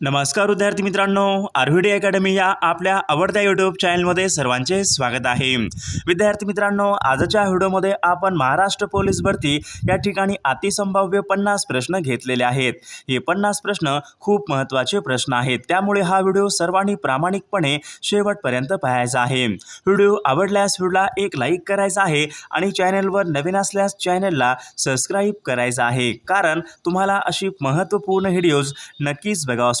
नमस्कार विद्यार्थी मित्रांनो आरव्हीडी अकॅडमी या आपल्या आवडत्या यूट्यूब चॅनलमध्ये सर्वांचे स्वागत आहे. विद्यार्थी मित्रांनो आजच्या व्हिडिओमध्ये आपण महाराष्ट्र पोलीस भरती या ठिकाणी अतिसंभाव्य पन्नास प्रश्न घेतलेले आहेत. हे पन्नास प्रश्न खूप महत्त्वाचे प्रश्न आहेत. त्यामुळे हा व्हिडिओ सर्वांनी प्रामाणिकपणे शेवटपर्यंत पाहायचा आहे. व्हिडिओ आवडल्यास व्हिडिओला एक लाईक करायचा आहे आणि चॅनलवर नवीन असल्यास चॅनलला सबस्क्राईब करायचं आहे. कारण तुम्हाला अशी महत्त्वपूर्ण व्हिडिओज नक्कीच बघावास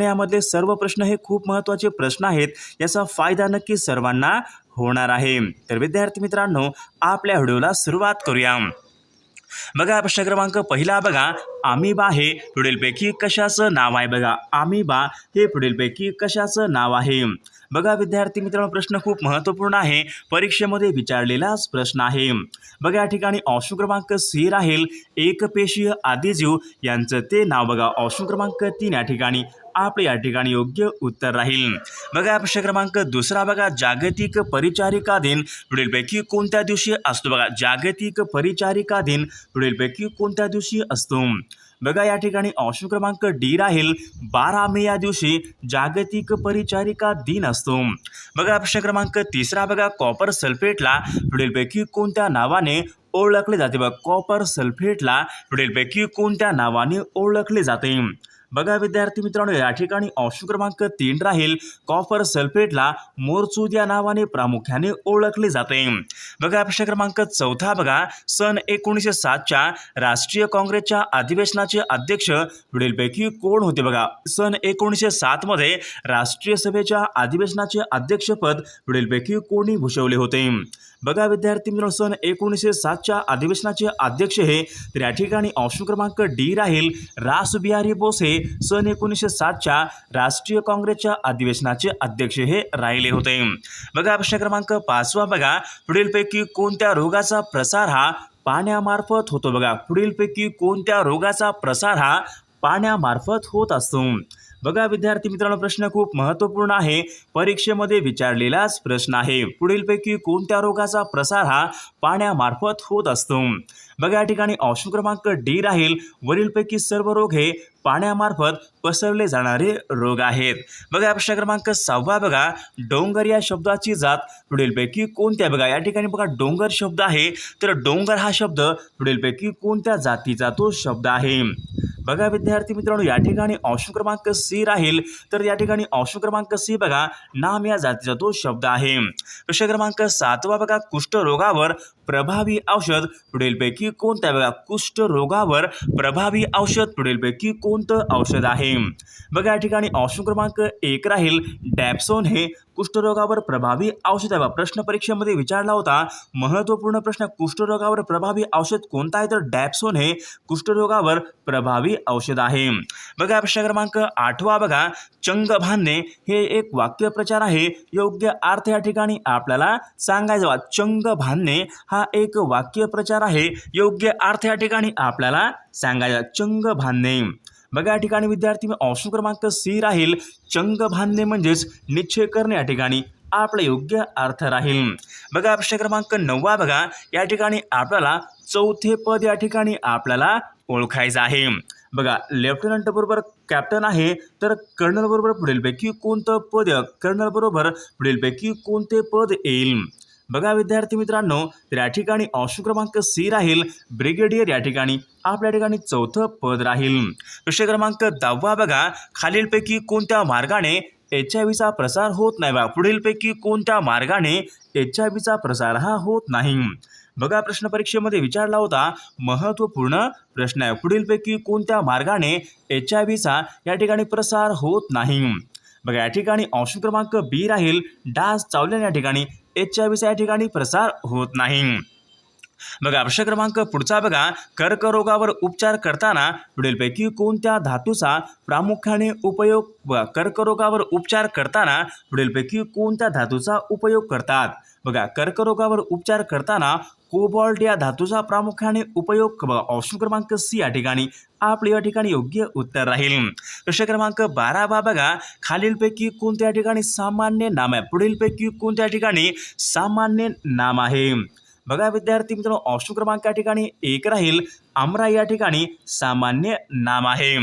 यामधले सर्व प्रश्न हे खूप महत्त्वाचे प्रश्न आहेत याचा फायदा नक्की सर्वांना होणार आहे. तर विद्यार्थी मित्रांनो आपल्या व्हिडिओला सुरुवात करूया. बघा प्रश्न क्रमांक पहिला बघा. आमिबा हे पुढीलपैकी कशाचं नाव आहे? बघा आमिबा हे पुढीलपैकी कशाचं नाव आहे? बघा विद्यार्थी मित्रांनो प्रश्न खूप महत्त्वपूर्ण आहे. परीक्षेमध्ये विचारलेलाच प्रश्न आहे. बघा या ठिकाणी ऑप्शन क्रमांक सी राहील. एकपेशीय आदिजीव यांचं ते नाव बघा. ऑप्शन क्रमांक तीन या ठिकाणी. आपले या ठिकाणी योग्य उत्तर राहील. बघा प्रश्न क्रमांक दुसरा बघा. जागतिक परिचारिका दिन पुढीलपैकी कोणत्या दिवशी असतो? बघा जागतिक परिचारिका दिन पुढीलपैकी कोणत्या दिवशी असतो? बघा या ठिकाणी ऑप्शन क्रमांक डी राहील. बारा मे या दिवशी जागतिक परिचारिका दिन असतो. बघा प्रश्न क्रमांक तिसरा बघा. कॉपर सल्फेटला पुढीलपैकी कोणत्या नावाने ओळखले जाते? बघा कॉपर सल्फेटला पुढीलपैकी कोणत्या नावाने ओळखले जाते? बघा विद्यार्थी मित्रांनो या ठिकाणी ऑप्शन क्रमांक तीन राहील. कॉपर सल्फेटला मोरचूद या नावाने प्रामुख्याने ओळखले जाते. बघा प्रश्न क्रमांक चौथा बघा. सन एकोणीसशे सातच्या राष्ट्रीय काँग्रेसच्या अधिवेशनाचे अध्यक्ष पुढीलपैकी कोण होते बघा? सन एकोणीसशे सातमध्ये राष्ट्रीय सभेच्या अधिवेशनाचे अध्यक्षपद पुढीलपैकी कोणी भूषवले होते? बघा विद्यार्थी मित्रांनो सन एकोणीसशे सातच्या अधिवेशनाचे अध्यक्ष हे तर या ठिकाणी ऑप्शन क्रमांक डी राहील रास बिहारी बोस. हे सन एकोणीसशे सातच्या राष्ट्रीय काँग्रेसच्या अधिवेशनाचे अध्यक्ष हे राहिले होते. बघा प्रश्न क्रमांक पाचवा बघा. पुढीलपैकी कोणत्या रोगाचा प्रसार हा पाण्यामार्फत होतो? बघा पुढीलपैकी कोणत्या रोगाचा प्रसार हा पाण्यामार्फत होत असतो? बघा विद्यार्थी मित्रांनो प्रश्न खूप महत्त्वपूर्ण आहे. परीक्षेमध्ये विचारलेलाच प्रश्न आहे. पुढीलपैकी कोणत्या रोगाचा प्रसार हा पाण्यामार्फत होत असतो? बघा या ठिकाणी ऑप्शन क्रमांक डी राहील. वरीलपैकी सर्व रोग हे पाण्यामार्फत पसरले जाणारे रोग आहेत. बघा प्रश्न क्रमांक सहावा बघा. डोंगर या शब्दाची जात पुढीलपैकी कोणत्या? बघा या ठिकाणी बघा डोंगर शब्द आहे. तर डोंगर हा शब्द पुढीलपैकी कोणत्या जातीचा तो शब्द आहे? बघा विद्यार्थी मित्रांनो या ठिकाणी ऑप्शन क्रमांक सी राहील. तर या ठिकाणी ऑप्शन क्रमांक सी बघा नाम या जातीचा तो शब्द आहे. प्रश्न क्रमांक सातवा बघा कुष्ठरोगावर प्रभावी औषध पुढीलपैकी कोणत्या बघा? कुष्ठरोगावर प्रभावी औषध पुढीलपैकी कोणतं औषध आहे? बघा या ठिकाणी ऑप्शन क्रमांक एक राहील डॅप्सोन हे कुष्ठरोगावर प्रभावी औषध आहे बघा. प्रश्न परीक्षेमध्ये विचारला होता. महत्त्वपूर्ण प्रश्न कुष्ठरोगावर प्रभावी औषध कोणता आहे? तर डॅप्सोन हे कुष्ठरोगावर प्रभावी औषध आहे. बघा प्रश्न क्रमांक आठवा बघा. चंग बांधणे हे एक वाक्यप्रचार आहे. योग्य अर्थ या ठिकाणी आपल्याला सांगायचा बा चंग बांधणे हा एक वाक्यप्रचार आहे. योग्य अर्थ या ठिकाणी आपल्याला सांगायचा चंग बांधणे बघा या ठिकाणी विद्यार्थी मी ऑप्शन क्रमांक सी राहील. चंग बांधणे म्हणजेच निश्चय करणे या ठिकाणी आपला योग्य अर्थ राहील. बघा प्रश्न क्रमांक नववा बघा. या ठिकाणी आपल्याला चौथे पद या ठिकाणी आपल्याला ओळखायचं आहे. बघा लेफ्टनंट बरोबर कॅप्टन आहे तर कर्नल बरोबर पुढीलपैकी कोणतं पद? कर्नल बरोबर पुढीलपैकी कोणते पद येईल? बघा विद्यार्थी मित्रांनो तर या ठिकाणी ऑप्शन क्रमांक सी राहील. ब्रिगेडियर या ठिकाणी आपल्या ठिकाणी चौथं पद राहील. प्रश्न क्रमांक दहावा बघा. खालीलपैकी कोणत्या मार्गाने एच आय व्हीचा प्रसार होत नाही? बघा पुढीलपैकी कोणत्या मार्गाने एच आय व्हीचा प्रसार हा होत नाही? बघा प्रश्न परीक्षेमध्ये विचारला होता. महत्त्वपूर्ण प्रश्न आहे. पुढीलपैकी कोणत्या मार्गाने एच आय व्हीचा या ठिकाणी प्रसार होत नाही? बघा या ठिकाणी ऑप्शन क्रमांक बी राहील. डास चावल्याने या ठिकाणी एच आय व्हीचा या ठिकाणी प्रसार होत नाही. बघा प्रश्न क्रमांक पुढचा बघा. कर्करोगावर उपचार करताना पुढीलपैकी कोणत्या धातूचा प्रामुख्याने उपयोग कर्करोगावर उपचार करताना पुढीलपैकी कोणत्या धातूचा उपयोग करतात? बघा कर्करोगावर उपचार करताना कोबॉल्ट या धातूचा प्रामुख्याने उपयोग बघा ऑप्शन क्रमांक सी या ठिकाणी. आपले या ठिकाणी योग्य उत्तर राहील. प्रश्न क्रमांक बारा बा बघा खालीलपैकी कोणत्या ठिकाणी सामान्य नाम आहे? पुढीलपैकी कोणत्या ठिकाणी सामान्य नाम आहे? बघा विद्यार्थी मित्रांनो ऑप्शन क्रमांक या ठिकाणी एक राहील. आमरा या ठिकाणी सामान्य नाम आहे.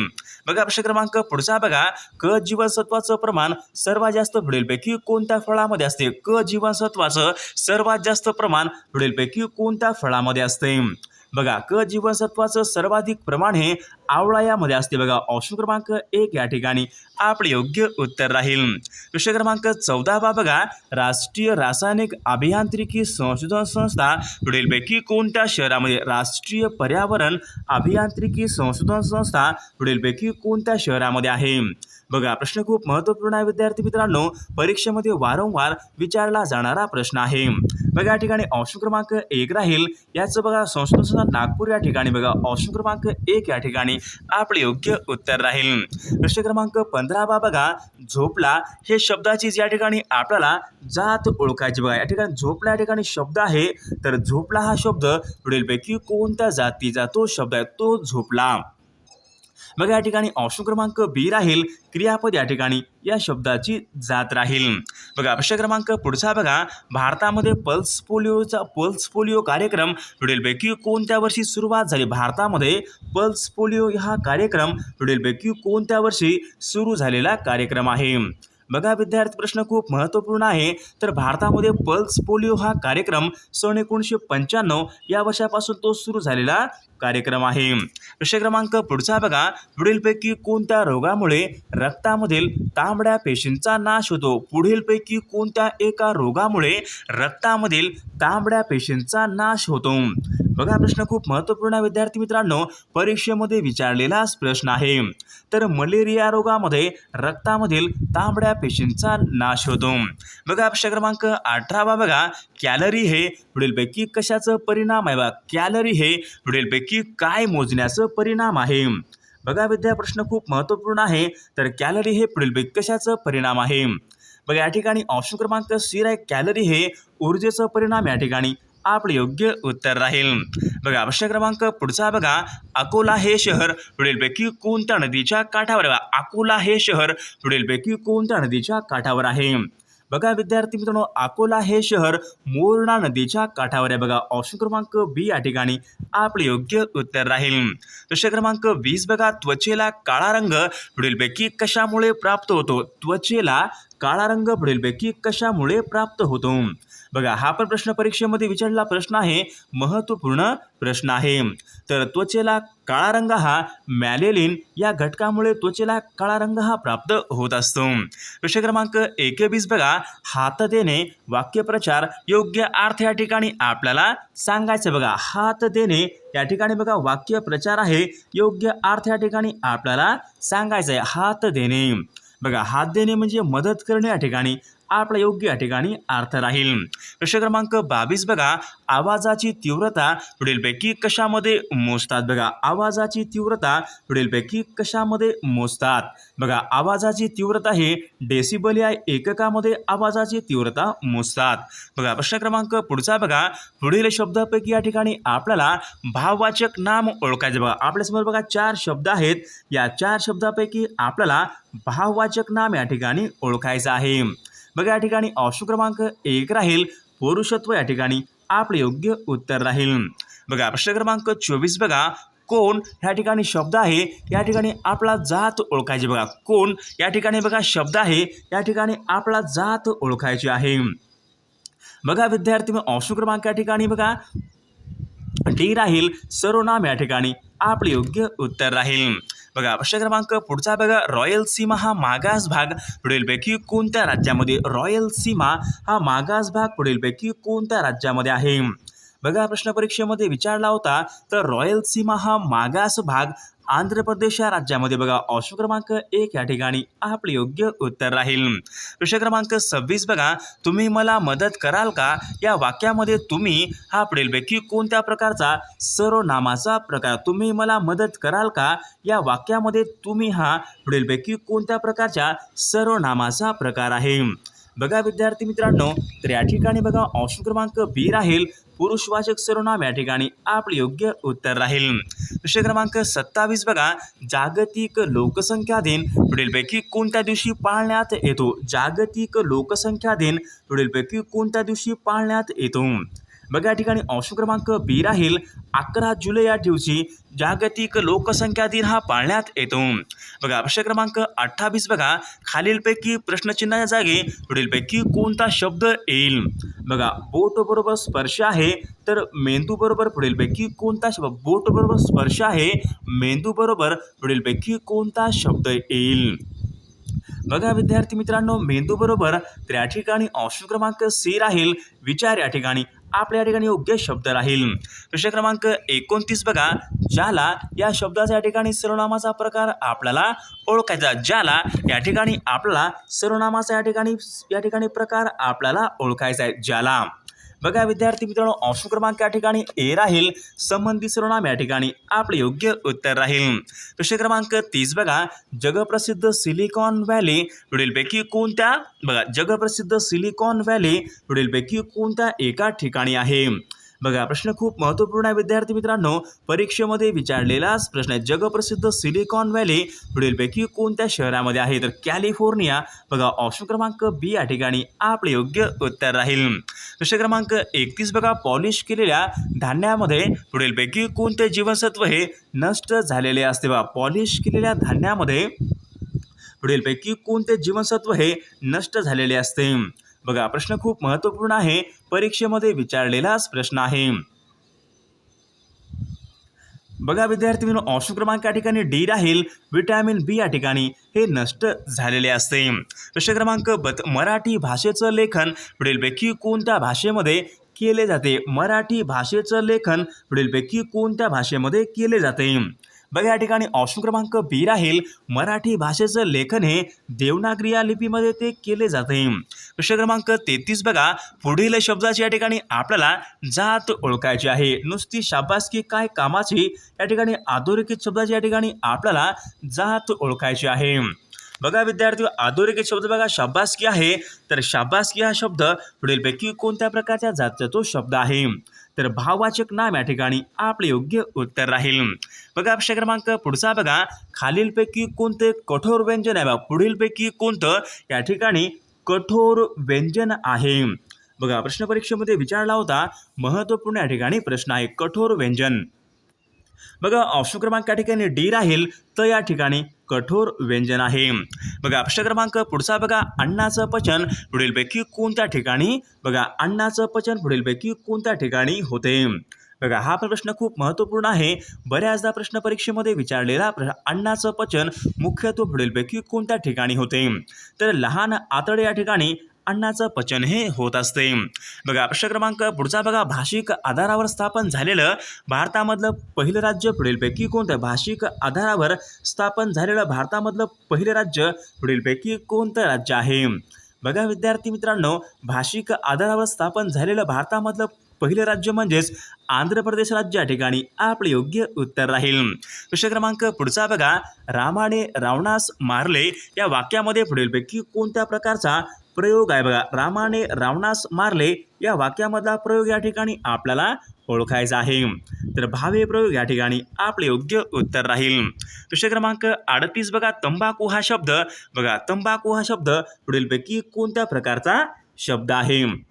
बघा प्रश्न क्रमांक पुढचा बघा. क जीवनसत्वाचं प्रमाण सर्वात जास्त पुढीलपैकी कोणत्या फळामध्ये असते? क जीवनसत्वाचं सर्वात जास्त प्रमाण पुढीलपैकी कोणत्या फळामध्ये असते? बघा क जीवनसत्वाचं सर्वाधिक प्रमाण हे आवळा यामध्ये असते बघा. ऑप्शन क्रमांक एक या ठिकाणी. आपले योग्य उत्तर राहील. प्रश्न क्रमांक चौदा बा बघा. राष्ट्रीय रासायनिक अभियांत्रिकी संशोधन संस्था पुढीलपैकी कोणत्या शहरामध्ये राष्ट्रीय पर्यावरण अभियांत्रिकी संशोधन संस्था पुढीलपैकी कोणत्या शहरामध्ये आहे? बघा प्रश्न खूप महत्त्वपूर्ण आहे विद्यार्थी मित्रांनो. परीक्षेमध्ये वारंवार विचारला जाणारा प्रश्न आहे. बघा या ठिकाणी ऑप्शन क्रमांक एक राहील. याचं बघा संस्कृत नागपूर या ठिकाणी बघा. ऑप्शन क्रमांक एक या ठिकाणी आपले योग्य उत्तर राहील. प्रश्न क्रमांक पंधरा बा बघा. झोपला हे शब्दाची या ठिकाणी आपल्याला जात ओळखायची बघा. या ठिकाणी झोपला या ठिकाणी शब्द आहे. तर झोपला हा शब्द पुढीलपैकी कोणत्या जातीचा तो शब्द आहे? तो झोपला. मग या ठिकाणी ऑप्शन क्रमांक बी राहील. क्रियापद या ठिकाणी या शब्दाची जात राहील. बघा प्रश्न क्रमांक पुढचा बघा. भारतामध्ये पल्स पोलिओचा पल्स पोलिओ कार्यक्रम पुढीलपैकी कोणत्या वर्षी सुरुवात झाली? भारतामध्ये पल्स पोलिओ हा कार्यक्रम पुढीलपैकी कोणत्या वर्षी सुरू झालेला कार्यक्रम आहे? बघा विद्यार्थी प्रश्न खूप महत्त्वपूर्ण आहे. तर भारतामध्ये पल्स पोलिओ हा कार्यक्रम सन एकोणीसशे पंच्याण्णव या वर्षापासून तो सुरू झालेला कार्यक्रम आहे. प्रश्न क्रमांक पुढचा बघा. पुढीलपैकी कोणत्या रोगामुळे रक्तामधील तांबड्या पेशींचा नाश होतो? पुढीलपैकी कोणत्या एका रोगामुळे रक्तामधील तांबड्या पेशींचा नाश होतो? बघा प्रश्न खूप महत्त्वपूर्ण विद्यार्थी मित्रांनो. परीक्षेमध्ये विचारलेलाच प्रश्न आहे. तर मलेरिया रोगामध्ये रक्तामधील तांबड्या पेशींचा नाश होतो. बघा प्रश्न क्रमांक अठरावा बघा. कॅलरी हे पुढीलपैकी कशाचं परिणाम आहे बघा? कॅलरी हे पुढीलपैकी काय मोजण्याचं परिणाम आहे? बघा विद्या प्रश्न खूप महत्त्वपूर्ण आहे. तर कॅलरी हे पुढीलपैकी कशाचं परिणाम आहे? बघा या ठिकाणी ऑप्शन क्रमांक सी आहे कॅलरी हे ऊर्जेचं परिणाम या ठिकाणी. आपलं योग्य उत्तर राहील. बघा प्रश्न क्रमांक पुढचा बघा. अकोला हे शहर पुढीलपैकी कोणत्या नदीच्या काठावर अकोला हे शहर पुढीलपैकी कोणत्या नदीच्या काठावर आहे? बघा विद्यार्थी मित्रांनो अकोला हे शहर मोरणा नदीच्या काठावर आहे. बघा ऑप्शन क्रमांक बी या ठिकाणी आपले योग्य उत्तर राहील. प्रश्न क्रमांक वीस बघा त्वचेला काळा रंग पुढीलपैकी कशामुळे प्राप्त होतो? त्वचेला काळा रंग पुढीलपैकी कशामुळे प्राप्त होतो? बघा हा पण प्रश्न परीक्षेमध्ये विचारलेला प्रश्न आहे महत्त्वपूर्ण प्रश्न आहे. तर त्वचेला काळा रंग हा मॅलेलिन या घटकामुळे त्वचेला काळा रंग हा प्राप्त होत असतो. प्रश्न क्रमांक एकवीस बघा हात देणे वाक्यप्रचार योग्य अर्थ या ठिकाणी आपल्याला सांगायचं बघा हात देणे या ठिकाणी बघा वाक्यप्रचार आहे योग्य अर्थ या ठिकाणी आपल्याला सांगायचं आहे. हात देणे. बघा हात देणे म्हणजे मदत करणे या ठिकाणी आपला योग्य या ठिकाणी अर्थ राहील. प्रश्न क्रमांक बावीस बघा. आवाजाची तीव्रता पुढीलपैकी कशामध्ये मोजतात बघा. आवाजाची तीव्रता पुढीलपैकी कशामध्ये मोजतात? बघा आवाजाची तीव्रता हे डेसिबल या एककामध्ये आवाजाची तीव्रता मोजतात. बघा प्रश्न क्रमांक पुढचा बघा. पुढील शब्दापैकी या ठिकाणी आपल्याला भाववाचक नाम ओळखायचं बघा. आपल्यासमोर बघा चार शब्द आहेत. या चार शब्दापैकी आपल्याला भाववाचक नाम या ठिकाणी ओळखायचं आहे. बघा या ठिकाणी ऑप्शन क्रमांक एक राहील. पुरुषत्व या ठिकाणी आपले योग्य उत्तर राहील. बघा प्रश्न क्रमांक चोवीस बघा. कोण? ह्या ठिकाणी शब्द आहे. या ठिकाणी आपला जात ओळखायची बघा. कोण? या ठिकाणी बघा शब्द आहे. या ठिकाणी आपला जात ओळखायची आहे. बघा विद्यार्थी मग ऑप्शन क्रमांक या ठिकाणी बघा. डी राहील. सर्वनाम या ठिकाणी आपले योग्य उत्तर राहील. बघा प्रश्न क्रमांक पुढचा बघा. रॉयल सीमा हा मागास भाग पुढीलपैकी कोणत्या राज्यामध्ये? रॉयल सीमा हा मागास भाग पुढीलपैकी कोणत्या राज्यामध्ये आहे? बघा प्रश्न परीक्षेमध्ये विचारला होता तर रॉयल सीमा हा मागास भाग आंध्र प्रदेश या राज्यामध्ये बघा ऑप्शन क्रमांक एक या ठिकाणी आपले योग्य उत्तर राहील. प्रश्न क्रमांक सव्वीस बघा तुम्ही मला मदत कराल का? या वाक्यामध्ये तुम्ही हा पुढीलपैकी कोणत्या प्रकारचा सर्वनामाचा प्रकार? तुम्ही मला मदत कराल का? या वाक्यामध्ये तुम्ही हा पुढीलपैकी कोणत्या प्रकारच्या सर्वनामाचा प्रकार आहे? बघा विद्यार्थी मित्रांनो तर या ठिकाणी बघा ऑप्शन क्रमांक बी राहील. पुरुषवाचक सर्वनाम या ठिकाणी आपले योग्य उत्तर राहील. प्रश्न क्रमांक सत्तावीस बघा. जागतिक लोकसंख्या दिन. पुढीलपैकी कोणत्या दिवशी पाळण्यात येतो? जागतिक लोकसंख्या दिन. पुढीलपैकी कोणत्या दिवशी पाळण्यात येतो? बघा या ठिकाणी अंश क्रमांक बी राहील. अकरा जुलै या दिवशी जागतिक लोकसंख्या दिन हा पाळण्यात येतो. बघा प्रश्न क्रमांक अठ्ठावीस बघा. खालीलपैकी प्रश्नचिन्हाच्या जागी पुढीलपैकी कोणता शब्द येईल? बघा बोट बरोबर स्पर्श आहे तर मेंदू बरोबर पुढीलपैकी कोणता शब्द बोट बरोबर स्पर्श आहे मेंदू बरोबर पुढीलपैकी कोणता शब्द येईल? बघा विद्यार्थी मित्रांनो मेंदू बरोबर तर या ठिकाणी ऑप्शन क्रमांक सी राहील. विचार या ठिकाणी आपल्या या ठिकाणी योग्य शब्द राहील. प्रश्न क्रमांक एकोणतीस बघा ज्याला या शब्दाचा या ठिकाणी सर्वनामाचा प्रकार आपल्याला ओळखायचा ज्याला या ठिकाणी आपल्याला सर्वनामाचा या ठिकाणी या ठिकाणी प्रकार आपल्याला ओळखायचा आहे ज्याला बघा विद्यार्थी मित्रांनो ऑप्शन क्रमांक या ठिकाणी ए राहील. संबंधी सर्वनाम या ठिकाणी आपले योग्य उत्तर राहील. प्रश्न क्रमांक तीस बघा. जगप्रसिद्ध सिलिकॉन व्हॅली पुढीलपैकी कोणत्या? बघा जगप्रसिद्ध सिलिकॉन व्हॅली पुढीलपैकी कोणत्या एका ठिकाणी आहे? बघा प्रश्न खूप महत्त्वपूर्ण आहे विद्यार्थी मित्रांनो. परीक्षेमध्ये विचारलेलाच प्रश्न आहे जगप्रसिद्ध सिलिकॉन व्हॅली पुढीलपैकी कोणत्या शहरामध्ये आहे? तर कॅलिफोर्निया. बघा ऑप्शन क्रमांक बी या ठिकाणी आपले योग्य उत्तर राहील. प्रश्न क्रमांक एकतीस बघा पॉलिश केलेल्या धान्यामध्ये पुढीलपैकी कोणते जीवनसत्व हे नष्ट झालेले असते? बघा पॉलिश केलेल्या धान्यामध्ये पुढीलपैकी कोणते जीवनसत्व हे नष्ट झालेले असते? बघा प्रश्न खूप महत्त्वपूर्ण आहे. परीक्षेमध्ये विचारलेलाच प्रश्न आहे. बघा विद्यार्थी म्हणून ऑप्शन क्रमांक या ठिकाणी डी राहील. विटॅमिन बी या ठिकाणी हे नष्ट झालेले असते. प्रश्न क्रमांक बत मराठी भाषेचं लेखन. पुढीलपैकी कोणत्या भाषेमध्ये केले जाते? मराठी भाषेचं लेखन. पुढीलपैकी कोणत्या भाषेमध्ये केले जाते? बघा या ठिकाणी ऑप्शन क्रमांक बी राहील. मराठी भाषेचं लेखन हे देवनागरी या लिपीमध्ये ते केले जाते. प्रश्न क्रमांक तेहतीस बघा. पुढील शब्दाची या ठिकाणी आपल्याला जात ओळखायची आहे. नुसती शाबासकी काय कामाची? या ठिकाणी अधोरेखित शब्दाची या ठिकाणी आपल्याला जात ओळखायची आहे. बघा विद्यार्थी अधोरेखित शब्द बघा शाबासकी आहे. तर शाबासकी हा शब्द पुढीलपैकी कोणत्या प्रकारच्या जातीचा तो शब्द आहे? तर भाववाचक नाम या ठिकाणी आपले योग्य उत्तर राहील. बघा प्रश्न क्रमांक पुढचा बघा. खालीलपैकी कोणते कठोर व्यंजन आहे? बघा पुढीलपैकी कोणतं? या ठिकाणी कठोर व्यंजन आहे. बघा प्रश्न परीक्षेमध्ये विचारला होता. महत्त्वपूर्ण या ठिकाणी प्रश्न आहे कठोर व्यंजन. बघा ऑप्शन क्रमांक या ठिकाणी डी राहील तर या ठिकाणी कठोर व्यंजन आहे. बघा प्रश्न क्रमांक पुढचा बघा अन्नाचं पचन पुढीलपैकी कोणत्या ठिकाणी? बघा अन्नाचं पचन पुढीलपैकी कोणत्या ठिकाणी होते? बघा हा पण प्रश्न खूप महत्त्वपूर्ण आहे. बऱ्याचदा प्रश्न परीक्षेमध्ये विचारलेला प्र पचन मुख्यत्व पुढीलपैकी कोणत्या ठिकाणी होते? तर लहान आतडे या ठिकाणी अण्णाचं पचन हे होत असते. बघा प्रश्न क्रमांक पुढचा बघा भाषिक आधारावर स्थापन झालेलं भारतामधलं पहिलं राज्य पुढीलपैकी कोणतं? भाषिक आधारावर स्थापन झालेलं भारतामधलं पहिलं राज्य पुढीलपैकी कोणतं राज्य आहे? बघा विद्यार्थी मित्रांनो भाषिक आधारावर स्थापन झालेलं भारतामधलं पहिलं राज्य म्हणजेच आंध्र प्रदेश राज्य या ठिकाणी आपले योग्य उत्तर राहील. प्रश्न क्रमांक पुढचा बघा. रामाने रावणास मारले. या वाक्यामध्ये पुढीलपैकी कोणत्या प्रकारचा प्रयोग आहे बघा? रामाने रावणास मारले. या वाक्यामधला प्रयोग या ठिकाणी आपल्याला ओळखायचा आहे. तर भावे प्रयोग या ठिकाणी आपले योग्य उत्तर राहील. प्रश्न क्रमांक अडतीस बघा. तंबाखू हा शब्द. बघा तंबाखू हा शब्द पुढीलपैकी कोणत्या प्रकारचा शब्द आहे?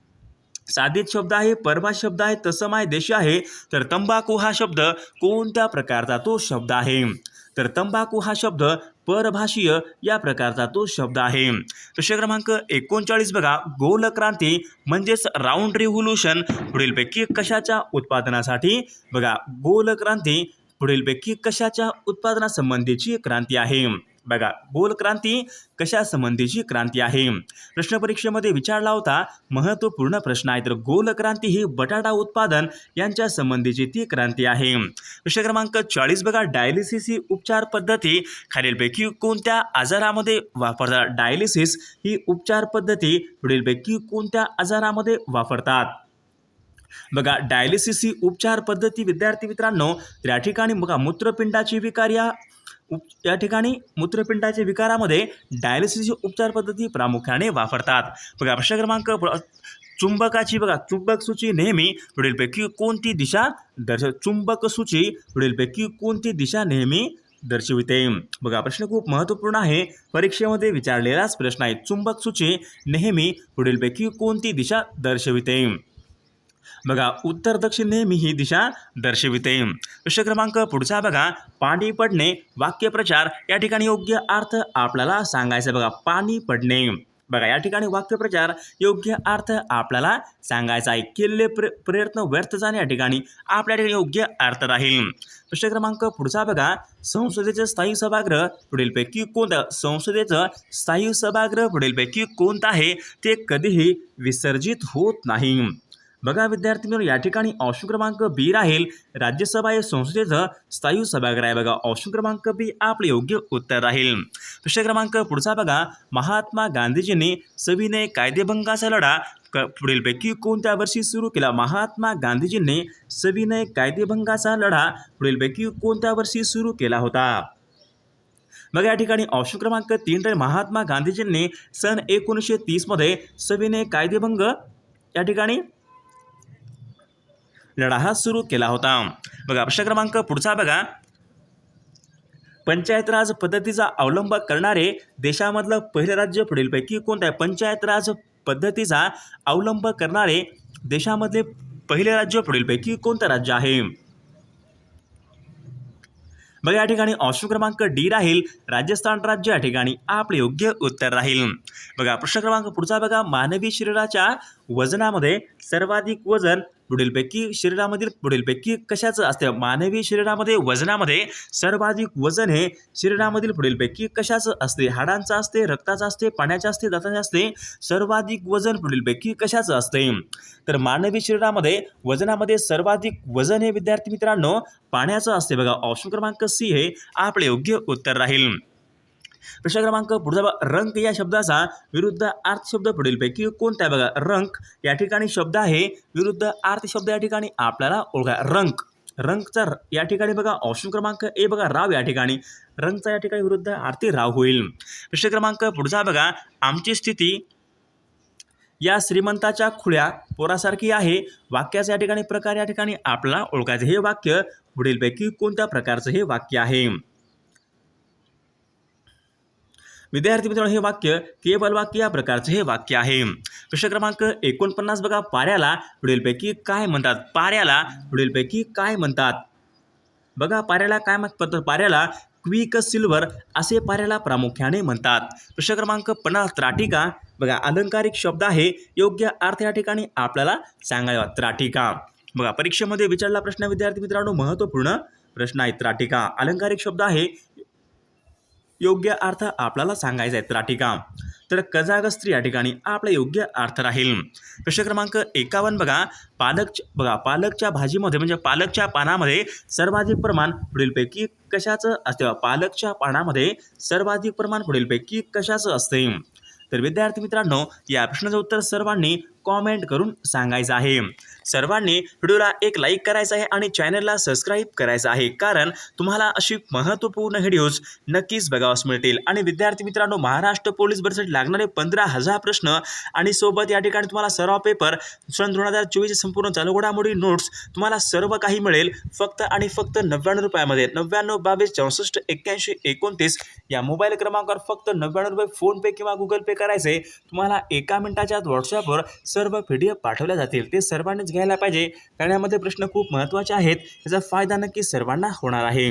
साधित शब्द आहे परभा शब्द आहे तसम आहे देश आहे. तर तंबाखू हा शब्द कोणत्या प्रकारचा तो शब्द आहे? तर तंबाखू हा शब्द परभाषीय या प्रकारचा तो शब्द आहे. प्रश्न क्रमांक एकोणचाळीस बघा. गोलक्रांती म्हणजेच राऊंड रिव्होल्युशन पुढीलपैकी कशाच्या उत्पादनासाठी? बघा गोलक्रांती पुढीलपैकी कशाच्या उत्पादनासंबंधीची क्रांती आहे? बघा गोल क्रांती कशा संबंधीची क्रांती आहे? प्रश्न परीक्षेमध्ये विचारला होता महत्त्वपूर्ण प्रश्न आहे तर गोल क्रांती ही बटाटा उत्पादन यांच्या संबंधीची ती क्रांती आहे. प्रश्न क्रमांक चाळीस बघा डायलिसिस ही उपचार पद्धती खालीलपैकी कोणत्या आजारामध्ये वापरतात? डायलिसिस ही उपचार पद्धती पुढीलपैकी कोणत्या आजारामध्ये वापरतात? बघा डायलिसिस ही उपचार पद्धती विद्यार्थी मित्रांनो त्या ठिकाणी बघा मूत्रपिंडाची विकार या उप या ठिकाणी मूत्रपिंडाच्या विकारामध्ये डायलिसिस उपचार पद्धती प्रामुख्याने वापरतात. बघा प्रश्न क्रमांक चुंबकाची बघा चुंबक सूची नेहमी पुढीलपैकी कोणती दिशा दर्श चुंबक सूची पुढीलपैकी कोणती दिशा नेहमी दर्शविते? बघा प्रश्न खूप महत्त्वपूर्ण आहे. परीक्षेमध्ये विचारलेलाच प्रश्न आहे. चुंबक सूची नेहमी पुढीलपैकी कोणती दिशा दर्शविते? बघा उत्तर दक्षिण नेहमी ही दिशा दर्शविते. प्रश्न क्रमांक पुढचा बघा पाणी पडणे वाक्यप्रचार या ठिकाणी योग्य अर्थ आपल्याला सांगायचा बघा पाणी पडणे बघा या ठिकाणी वाक्यप्रचार योग्य अर्थ आपल्याला सांगायचा आहे. केलेले प्र प्रयत्न व्यर्थ जाणे या ठिकाणी आपल्या ठिकाणी योग्य अर्थ राहील. प्रश्न क्रमांक पुढचा बघा संसदेचं स्थायी सभागृह पुढीलपैकी कोणतं? संसदेचं स्थायी सभागृह पुढीलपैकी कोणतं आहे? ते कधीही विसर्जित होत नाही. बघा विद्यार्थी मित्र या ठिकाणी ऑप्शन क्रमांक बी राहील. राज्यसभा हे संसदेचं स्थायी सभागृह आहे बघा. ऑप्शन क्रमांक बी आपले योग्य उत्तर राहील. प्रश्न क्रमांक पुढचा बघा. महात्मा गांधीजींनी सविनय कायदेभंगाचा लढा क पुढीलपैकी कोणत्या वर्षी सुरू केला? महात्मा गांधीजींनी सविनय कायदेभंगाचा लढा पुढीलपैकी कोणत्या वर्षी सुरू केला होता? बघा या ठिकाणी ऑप्शन क्रमांक तीन तर महात्मा गांधीजींनी सन एकोणीसशे तीसमध्ये सविनय कायदेभंग या ठिकाणी लढा हा सुरू केला होता. बघा प्रश्न क्रमांक पुढचा बघा. पंचायत राज पद्धतीचा अवलंब करणारे देशामधलं पहिलं राज्य पुढीलपैकी कोणतं आहे? पंचायत राज पद्धतीचा अवलंब करणारे देशामधले पहिले राज्य पुढीलपैकी कोणतं राज्य आहे? बघा या ठिकाणी ऑप्शन क्रमांक डी राहील. राजस्थान राज्य या ठिकाणी आपले योग्य उत्तर राहील. बघा प्रश्न क्रमांक पुढचा बघा. मानवी शरीराच्या वजनामध्ये सर्वाधिक वजन पुढीलपैकी शरीरामधील पुढीलपैकी कशाचं असतं? मानवी शरीरामध्ये वजनामध्ये सर्वाधिक वजन हे शरीरामधील पुढीलपैकी कशाचं असते? हाडांचं असते रक्ताचं असते पाण्याचं असते दाताचे असते सर्वाधिक वजन पुढीलपैकी कशाचं असते? तर मानवी शरीरामध्ये वजनामध्ये सर्वाधिक वजन हे विद्यार्थी मित्रांनो पाण्याचं असते. बघा ऑप्शन क्रमांक सी हे आपले योग्य उत्तर राहील. प्रश्न क्रमांक पुढचा बघा. रंक या शब्दाचा विरुद्ध अर्थ शब्द पुढीलपैकी कोणता आहे बघा? रंक या ठिकाणी शब्द आहे. विरुद्ध अर्थ शब्द या ठिकाणी आपल्याला ओळखा. रंक. रंकचा या ठिकाणी बघा. ऑप्शन क्रमांक ए बघा. राव या ठिकाणी. रंगचा या ठिकाणी विरुद्ध आरती राव होईल. प्रश्न क्रमांक पुढचा बघा. आमची स्थिती या श्रीमंताच्या खुळ्या पोरासारखी आहे. वाक्याचा या ठिकाणी प्रकार या ठिकाणी आपल्याला ओळखायचं. हे वाक्य पुढीलपैकी कोणत्या प्रकारचं हे वाक्य आहे? विद्यार्थी मित्रांनो हे वाक्य केवल वाक्य या प्रकारचं हे वाक्य आहे. प्रश्न क्रमांक एकोणपन्नास बघा पाऱ्याला पुढीलपैकी काय म्हणतात? पाऱ्याला पुढीलपैकी काय म्हणतात? बघा पाऱ्याला काय म्हणतात पाऱ्याला क्विक सिल्वर असे पाऱ्याला प्रामुख्याने म्हणतात. प्रश्न क्रमांक पन्नास त्राटिका. बघा अलंकारिक शब्द आहे योग्य अर्थ या ठिकाणी आपल्याला सांगायला त्राटिका. बघा परीक्षेमध्ये विचारला प्रश्न विद्यार्थी मित्रांनो महत्त्वपूर्ण प्रश्न आहे त्राटिका. अलंकारिक शब्द आहे योग्य अर्थ आपल्याला सांगायचा आहे त्राटिका तर कजाग स्त्री या ठिकाणी आपला योग्य अर्थ राहील. प्रश्न क्रमांक एकावन्न बघा. पालक बघा पालकच्या भाजीमध्ये म्हणजे पालकच्या पानामध्ये सर्वाधिक प्रमाण पुढीलपैकी कशाचं असते? पालकच्या पानामध्ये सर्वाधिक प्रमाण पुढीलपैकी कशाचं असते? तर विद्यार्थी मित्रांनो या प्रश्नाचं उत्तर सर्वांनी कॉमेंट करून सांगायचं आहे. सर्वांनी व्हिडिओला एक लाईक करायचं आहे आणि चॅनलला सबस्क्राईब करायचं आहे. कारण तुम्हाला अशी महत्त्वपूर्ण व्हिडिओज नक्कीच बघावास मिळतील. आणि विद्यार्थी मित्रांनो महाराष्ट्र पोलीस भरतीसाठी लागणारे पंधरा हजार प्रश्न आणि सोबत या ठिकाणी तुम्हाला सराव पेपर सन दोन हजार चोवीस संपूर्ण चालू घडामोडी नोट्स तुम्हाला सर्व काही मिळेल. फक्त आणि फक्त नव्याण्णव रुपयामध्ये नव्याण्णव बावीस चौसष्ट एक्क्याऐंशी एकोणतीस या मोबाईल क्रमांकावर फक्त नव्याण्णव रुपये फोनपे किंवा गुगल पे करायचे. तुम्हाला एका मिनिटाच्या व्हॉट्सॲपवर सर्व पी डी एफ पाठवल्या जातील. ते सर्वांनीच घ्यायला पाहिजे. कारण यामध्ये प्रश्न खूप महत्त्वाचे आहेत. याचा फायदा नक्की सर्वांना होणार आहे.